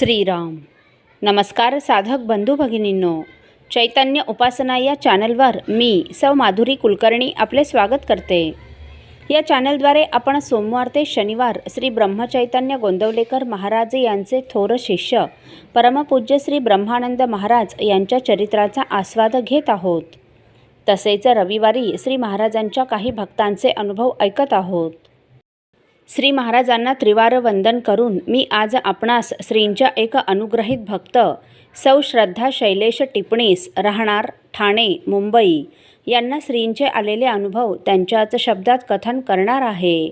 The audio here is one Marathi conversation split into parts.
श्रीराम. नमस्कार साधक बंधू भगिनींनो. चैतन्य उपासना या चॅनलवर मी सौ माधुरी कुलकर्णी आपले स्वागत करते. या चॅनलद्वारे आपण सोमवार ते शनिवार श्री ब्रह्मचैतन्य गोंदवलेकर महाराज यांचे थोर शिष्य परमपूज्य श्री ब्रह्मानंद महाराज यांच्या चरित्राचा आस्वाद घेत आहोत. तसेच रविवारी श्री महाराजांच्या काही भक्तांचे अनुभव ऐकत आहोत. श्री महाराजांना त्रिवार वंदन करून मी आज आपणास श्रींच्या एक अनुग्रहित भक्त सौ श्रद्धा शैलेश टिपणीस राहणार ठाणे मुंबई यांना श्रींचे आलेले अनुभव त्यांच्याच शब्दात कथन करणार आहे.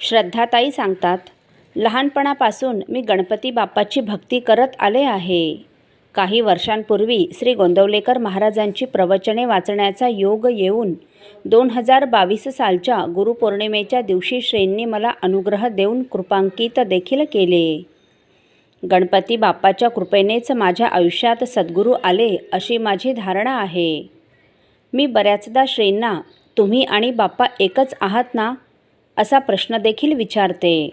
श्रद्धाताई सांगतात लहानपणापासून मी गणपती बाप्पाची भक्ती करत आले आहे. काही वर्षांपूर्वी श्री गोंदवलेकर महाराजांची प्रवचने वाचण्याचा योग येऊन दोन हजार बावीस सालच्या गुरुपौर्णिमेच्या दिवशी श्रींनी मला अनुग्रह देऊन कृपांकित देखील केले. गणपती बाप्पाच्या कृपेनेच माझ्या आयुष्यात सद्गुरू आले अशी माझी धारणा आहे. मी बऱ्याचदा श्रींना तुम्ही आणि बाप्पा एकच आहात ना? असा प्रश्न देखील विचारते.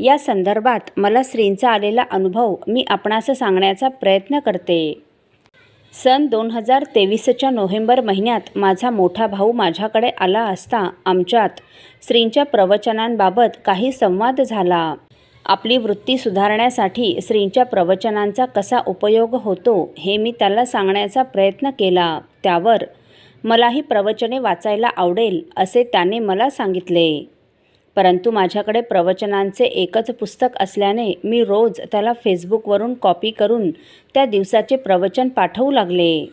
या संदर्भात मला श्रींचा आलेला अनुभव मी आपणास सांगण्याचा प्रयत्न करते. सन दोन हजार तेवीसच्या नोव्हेंबर महिन्यात माझा मोठा भाऊ माझ्याकडे आला असता आमच्यात श्रींच्या प्रवचनांबाबत काही संवाद झाला. आपली वृत्ती सुधारण्यासाठी श्रींच्या प्रवचनांचा कसा उपयोग होतो हे मी त्याला सांगण्याचा प्रयत्न केला. त्यावर मलाही प्रवचने वाचायला आवडेल असे त्याने मला सांगितले. परंतु माझ्याकडे प्रवचनांचे एकच पुस्तक असल्याने मी रोज त्याला फेसबुकवरून कॉपी करून त्या दिवसाचे प्रवचन पाठवू लागले.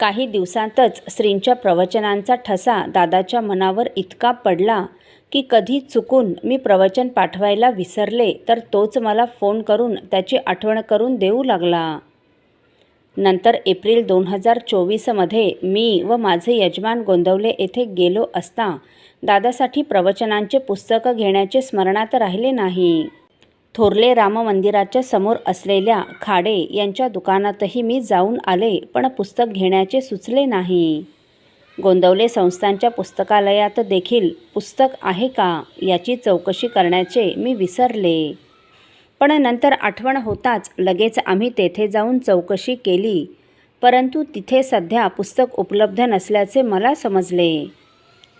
काही दिवसांतच श्रींच्या प्रवचनांचा ठसा दादाच्या मनावर इतका पडला की कधी चुकून मी प्रवचन पाठवायला विसरले तर तोच मला फोन करून त्याची आठवण करून देऊ लागला. नंतर एप्रिल दोन हजार चोवीसमध्ये मी व माझे यजमान गोंदवले येथे गेलो असता दादासाठी प्रवचनांचे पुस्तकं घेण्याचे स्मरणात राहिले नाही. थोरले राम मंदिराच्या समोर असलेल्या खाडे यांच्या दुकानातही मी जाऊन आले पण पुस्तक घेण्याचे सुचले नाही. गोंदवले संस्थांच्या पुस्तकालयात देखील पुस्तक आहे का याची चौकशी करण्याचे मी विसरले. पण नंतर आठवण होताच लगेच आम्ही तेथे जाऊन चौकशी केली परंतु तिथे सध्या पुस्तक उपलब्ध नसल्याचे मला समजले.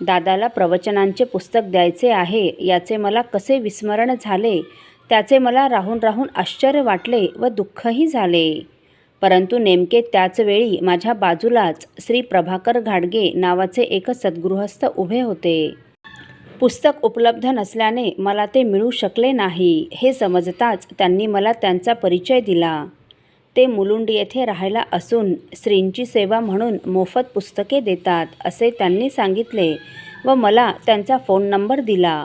दादाला प्रवचनांचे पुस्तक द्यायचे आहे याचे मला कसे विस्मरण झाले त्याचे मला राहून राहून आश्चर्य वाटले व दुःखही झाले. परंतु नेमके त्याचवेळी माझ्या बाजूलाच श्री प्रभाकर घाडगे नावाचे एक सद्गृहस्थ उभे होते. पुस्तक उपलब्ध नसल्याने मला ते मिळू शकले नाही हे समजताच त्यांनी मला त्यांचा परिचय दिला. ते मुलुंड येथे राहायला असून श्रींची सेवा म्हणून मोफत पुस्तके देतात असे त्यांनी सांगितले व मला त्यांचा फोन नंबर दिला.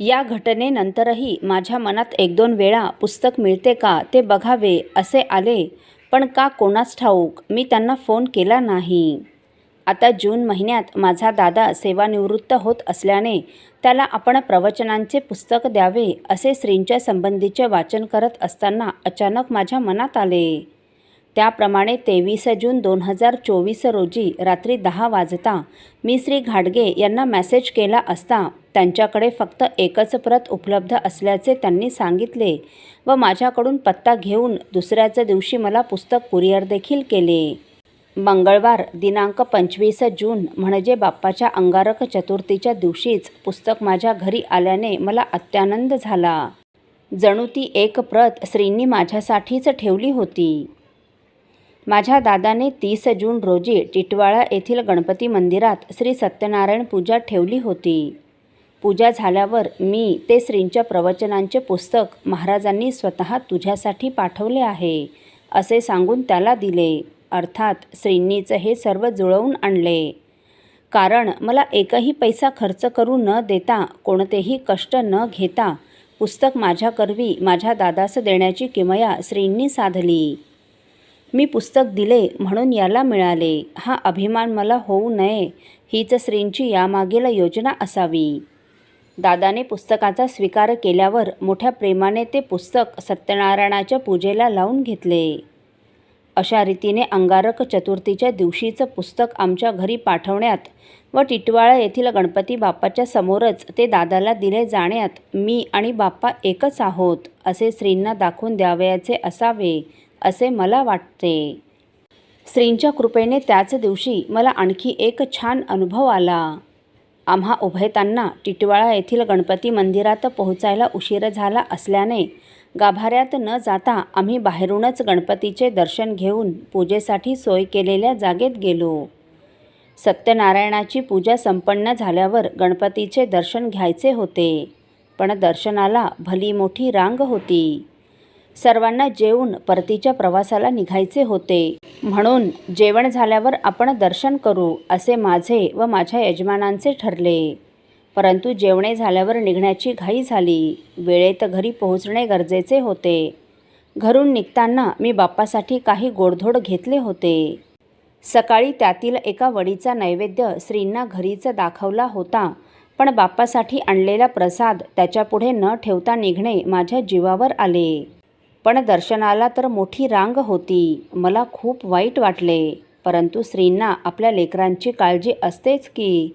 या घटनेनंतरही माझ्या मनात एक दोन वेळा पुस्तक मिळते का ते बघावे असे आले पण का कोणास ठाऊक मी त्यांना फोन केला नाही. आता जून महिन्यात माझा दादा सेवानिवृत्त होत असल्याने त्याला आपण प्रवचनांचे पुस्तक द्यावे असे श्रींच्या संबंधीचे वाचन करत असताना अचानक माझ्या मनात आले. त्याप्रमाणे तेवीस जून दोन हजार चोवीस रोजी रात्री दहा वाजता मी श्री घाडगे यांना मेसेज केला असता त्यांच्याकडे फक्त एकच प्रत उपलब्ध असल्याचे त्यांनी सांगितले व माझ्याकडून पत्ता घेऊन दुसऱ्याच दिवशी मला पुस्तक कुरिअर देखील केले. मंगळवार दिनांक पंचवीस जून म्हणजे बाप्पाच्या अंगारक चतुर्थीच्या दिवशीच पुस्तक माझ्या घरी आल्याने मला अत्यानंद झाला. जणू ती एक प्रत श्रींनी माझ्यासाठीच ठेवली होती. माझ्या दादाने तीस जून रोजी टिटवाळा येथील गणपती मंदिरात श्री सत्यनारायण पूजा ठेवली होती. पूजा झाल्यावर मी ते श्रींच्या प्रवचनांचे पुस्तक महाराजांनी स्वतः तुझ्यासाठी पाठवले आहे असे सांगून त्याला दिले. अर्थात श्रींनीचं हे सर्व जुळवून आणले. कारण मला एकही पैसा खर्च करू न देता कोणतेही कष्ट न घेता पुस्तक माझ्याकरवी माझ्या दादास देण्याची किमया श्रींनी साधली. मी पुस्तक दिले म्हणून याला मिळाले. हा अभिमान मला होऊ नये हीच श्रींची यामागील योजना असावी. दादाने पुस्तकाचा स्वीकार केल्यावर मोठ्या प्रेमाने ते पुस्तक सत्यनारायणाच्या पूजेला लावून घेतले. अशा रीतीने अंगारक चतुर्थीच्या दिवशीचं पुस्तक आमच्या घरी पाठवण्यात व टिटवाळा येथील गणपती बाप्पाच्या समोरच ते दादाला दिले जाण्यात मी आणि बाप्पा एकच आहोत असे श्रींना दाखवून द्यावयाचे असावे असे मला वाटते. श्रींच्या कृपेने त्याच दिवशी मला आणखी एक छान अनुभव आला. आम्हा उभयतांना टिटवाळा येथील गणपती मंदिरात पोहोचायला उशीर झाला असल्याने गाभाऱ्यात न जाता आम्ही बाहेरूनच गणपतीचे दर्शन घेऊन पूजेसाठी सोय केलेल्या जागेत गेलो. सत्यनारायणाची पूजा संपन्न झाल्यावर गणपतीचे दर्शन घ्यायचे होते पण दर्शनाला भली मोठी रांग होती. सर्वांना जेवून परतीच्या प्रवासाला निघायचे होते. म्हणून जेवण झाल्यावर आपण दर्शन करू असे माझे व माझ्या यजमानांचे ठरले. परंतु जेवणे झाल्यावर निघण्याची घाई झाली. वेळेत घरी पोहोचणे गरजेचे होते. घरून निघताना मी बाप्पासाठी काही गोडधोड घेतले होते. सकाळी त्यातील एका वडीचा नैवेद्य श्रींना घरीच दाखवला होता पण बाप्पासाठी आणलेला प्रसाद त्याच्यापुढे न ठेवता निघणे माझ्या जीवावर आले. पण दर्शनाला तर मोठी रांग होती मला खूप वाईट वाटले परंतु श्रींना आपल्या लेकरांची काळजी असतेच की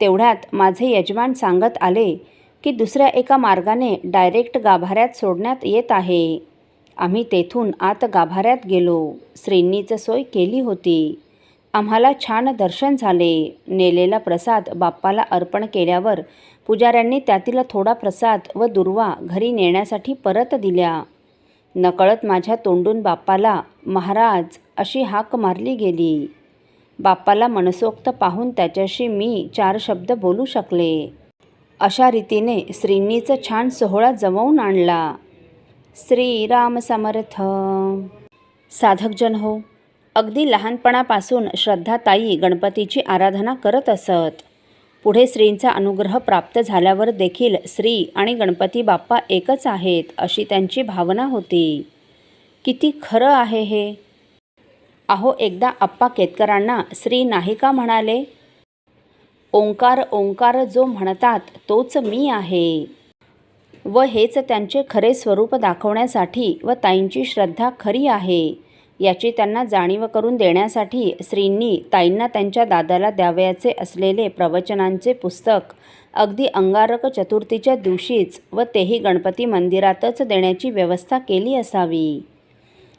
तेवढ्यात माझे यजमान सांगत आले की दुसऱ्या एका मार्गाने डायरेक्ट गाभाऱ्यात सोडण्यात येत आहे. आम्ही तेथून आत गाभाऱ्यात गेलो. श्रींनीचं सोय केली होती. आम्हाला छान दर्शन झाले. नेलेला प्रसाद बाप्पाला अर्पण केल्यावर पुजाऱ्यांनी त्यातील थोडा प्रसाद व दुर्वा घरी नेण्यासाठी परत दिल्या. नकळत माझ्या तोंडून बाप्पाला महाराज अशी हाक मारली गेली. बाप्पाला मनसोक्त पाहून त्याच्याशी मी चार शब्द बोलू शकले. अशा रीतीने श्रींनीच छान सोहळा जमवून आणला. श्रीराम समर्थ. साधकजन हो अगदी लहानपणापासून श्रद्धाताई गणपतीची आराधना करत असत. पुढे श्रींचा अनुग्रह प्राप्त झाल्यावर देखील श्री आणि गणपती बाप्पा एकच आहेत अशी त्यांची भावना होती. किती खरं आहे हे! अहो एकदा आप्पा केतकरांना श्री नाही का म्हणाले ओंकार ओंकार जो म्हणतात तोच मी आहे. व हेच त्यांचे खरे स्वरूप दाखवण्यासाठी व ताईंची श्रद्धा खरी आहे याची त्यांना जाणीव करून देण्यासाठी श्रींनी ताईंना त्यांच्या दादाला द्यावयाचे असलेले प्रवचनांचे पुस्तक अगदी अंगारक चतुर्थीच्या दिवशीच व तेही गणपती मंदिरातच देण्याची व्यवस्था केली असावी.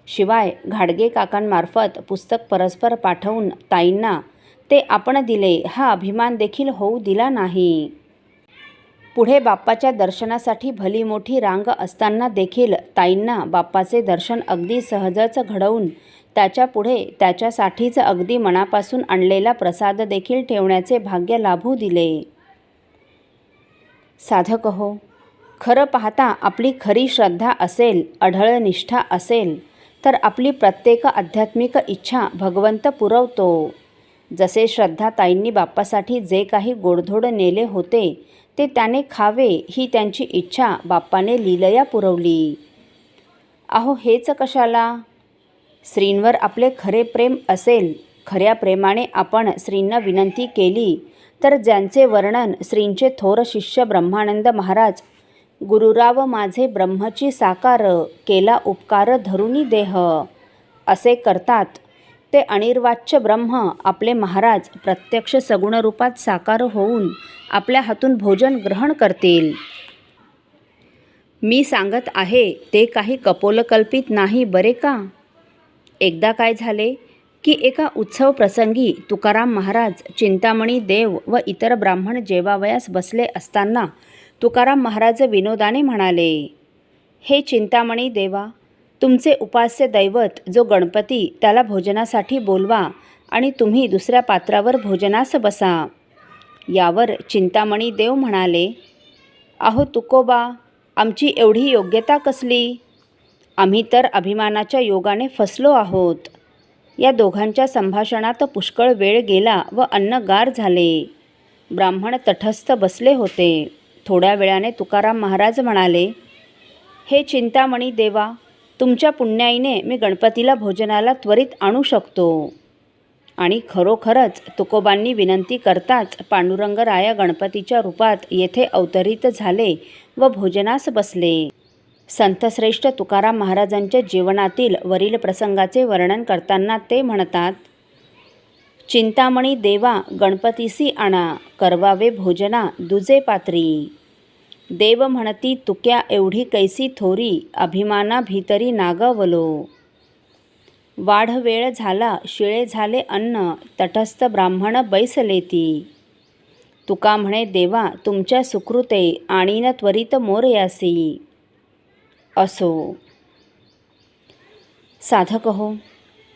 शिवाय घाडगे काकांमार्फत पुस्तक परस्पर पाठवून ताईंना ते आपण दिले हा अभिमान देखील होऊ दिला नाही. पुढे बाप्पाच्या दर्शनासाठी भली मोठी रांग असताना देखील ताईंना बाप्पाचे दर्शन अगदी सहजच घडवून त्याच्यापुढे त्याच्यासाठीच अगदी मनापासून आणलेला प्रसाद देखील ठेवण्याचे भाग्य लाभू दिले. साधक हो खरं पाहता आपली खरी श्रद्धा असेल अढळ निष्ठा असेल तर आपली प्रत्येक आध्यात्मिक इच्छा भगवंत पुरवतो. जसे श्रद्धाताईंनी बाप्पासाठी जे काही गोडधोड नेले होते ते त्याने खावे ही त्यांची इच्छा बाप्पाने लीलया पुरवली. अहो हेच कशाला? श्रींवर आपले खरे प्रेम असेल खऱ्या प्रेमाने आपण श्रींना विनंती केली तर ज्यांचे वर्णन श्रींचे थोर शिष्य ब्रह्मानंद महाराज गुरुराव माझे ब्रह्मची साकार केला उपकार धरुणी देह. असे करतात. ते अनिर्वाच्य ब्रह्म आपले महाराज प्रत्यक्ष सगुण रूपात साकार होऊन आपल्या हातून भोजन ग्रहण करतील. मी सांगत आहे ते काही कपोलकल्पित नाही बरे का? एकदा काय झाले की एका उत्सव प्रसंगी तुकाराम महाराज चिंतामणी देव व इतर ब्राह्मण जेवावयास बसले असताना तुकाराम महाराज विनोदाने म्हणाले हे चिंतामणी देवा तुमचे उपास्य दैवत जो गणपती त्याला भोजनासाठी बोलवा आणि तुम्ही दुसऱ्या पात्रावर भोजनास बसा. यावर चिंतामणी देव म्हणाले अहो तुकोबा आमची एवढी योग्यता कसली? आम्ही तर अभिमानाच्या योगाने फसलो आहोत. या दोघांच्या संभाषणात पुष्कळ वेळ गेला व अन्न गार झाले. ब्राह्मण तटस्थ बसले होते. थोड्या वेळाने तुकाराम महाराज म्हणाले हे चिंतामणी देवा तुमच्या पुण्याईने मी गणपतीला भोजनाला त्वरित आणू शकतो. आणि खरोखरच तुकोबांनी विनंती करताच पांडुरंगराया गणपतीच्या रूपात येथे अवतरित झाले व भोजनास बसले. संतश्रेष्ठ तुकाराम महाराजांच्या जीवनातील वरील प्रसंगाचे वर्णन करताना ते म्हणतात चिंतामणी देवा गणपतीसी आणा करवावे भोजना दुजे पात्री. देव म्हणती तुक्या एवढी कैसी थोरी अभिमाना भीतरी नागवलो. वाढ वेळ झाला शिळे झाले अन्न तटस्थ ब्राह्मण बैसलेती तुका म्हणे देवा तुमच्या सुकृते आणीन त्वरित मोरयासी असो. साधक हो.